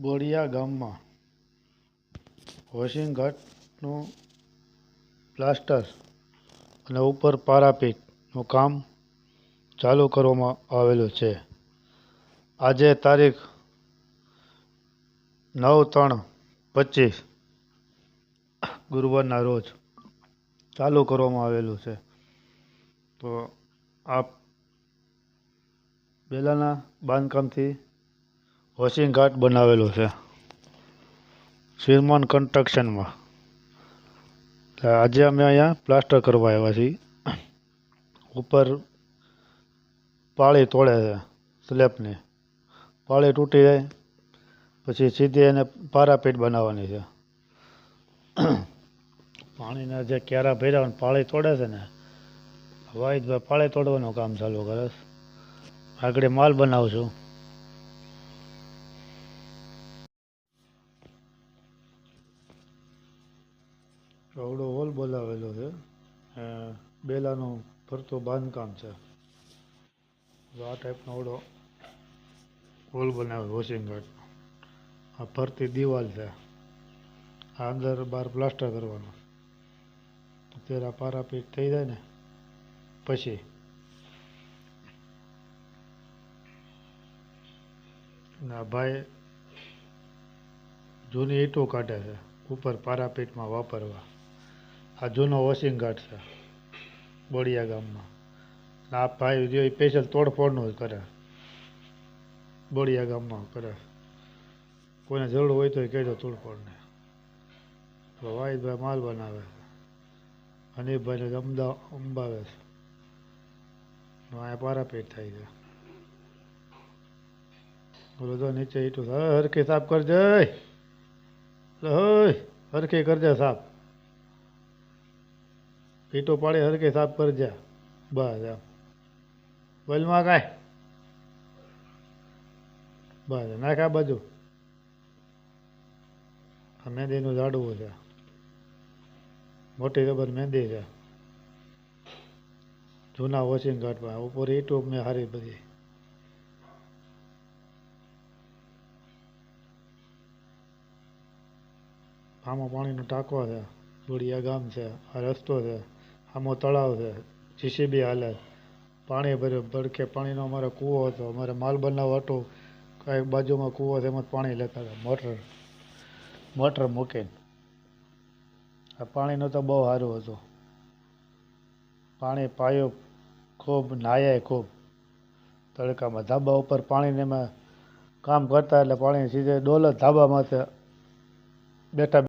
બોડિયા ગામમાં washing ઘાટનું plaster અને ઉપર પારાપીટનું કામ ચાલુ કરવામાં આવેલું છે. આજે તારીખ નવ ત્રણ પચીસ ગુરુવારના રોજ ચાલુ કરવામાં આવેલું છે. તો આ પહેલાંના બાંધકામથી વોશિંગ ઘાટ બનાવેલો છે. શ્રીમાન કન્સ્ટ્રક્શનમાં આજે અમે અહીંયા પ્લાસ્ટર કરવા આવ્યા છીએ. ઉપર પાળી તોડે છે, સ્લેબની. પાળી તૂટી જાય, પછી સીધી એને પારાપીટ બનાવવાની છે. પાણીના જે ક્યારા ભર્યા પાળી તોડે છે ને વાહિદભાઈ પાળી તોડવાનું કામ ચાલુ કરે આગળ માલ બનાવશું આવડો હોલ બોલાવેલો છે. બેલાનું ફરતું બાંધકામ છે. આ ટાઈપનો આવડો હોલ બનાવ્યો વોશિંગ ઘાટનો આ ફરતી દિવાલ છે. આ અંદર બહાર પ્લાસ્ટર કરવાનું. અત્યારે આ પારાપીટ થઈ જાય ને, પછી ના ભાઈ જૂની ઈંટો કાઢે છે, ઉપર પારાપીટમાં વાપરવા. આ જૂનો વોશિંગ ઘાટ છે, બોડિયા ગામમાં. આ ભાઈ જે સ્પેશિયલ તોડફોડનું કરે. બોડિયા ગામમાં કરે. કોઈને જરૂર હોય તો કહેજો તોડફોડને. વાહિદભાઈ માલ બનાવે છે. હનીફભાઈને અમદા અંબાવે છે. અહીંયા પારાપેટ થાય છે. બોલો તો નીચે ઈટું હરખી સાફ કરજે. હરખી કરજે સાફ. ઈટો પાડી હરકે સાફ કરજે બસ એમ. વલમાં કાંઈ? બસ નાખા બાજુ. આ મહેંદીનું ઝાડવું છે. મોટી રબર મહેંદી છે. જૂના વોશિંગ ઘાટમાં ઉપર ઈટો મેં હારી બધી. આમાં પાણીનો ટાંકો છે. જોડિયા ગામ છે. આ રસ્તો છે. આમો તળાવ છે. જીસીબી હાલે. પાણી ભર્યું. ભડકે પાણીનો અમારે કૂવો હતો. અમારે માલ બનાવવા હતો કાંઈક બાજુમાં કૂવો એમાં પાણી લેતા હતા. મોટર મોટર મૂકીને. આ પાણીનું તો બહુ સારું હતું. પાણી પાયો ખૂબ નાહ્યા ખૂબ. તડકામાં ધાબા ઉપર પાણીને એમાં કામ કરતા એટલે પાણી સીધે ડોલ ધાબામાં બેઠા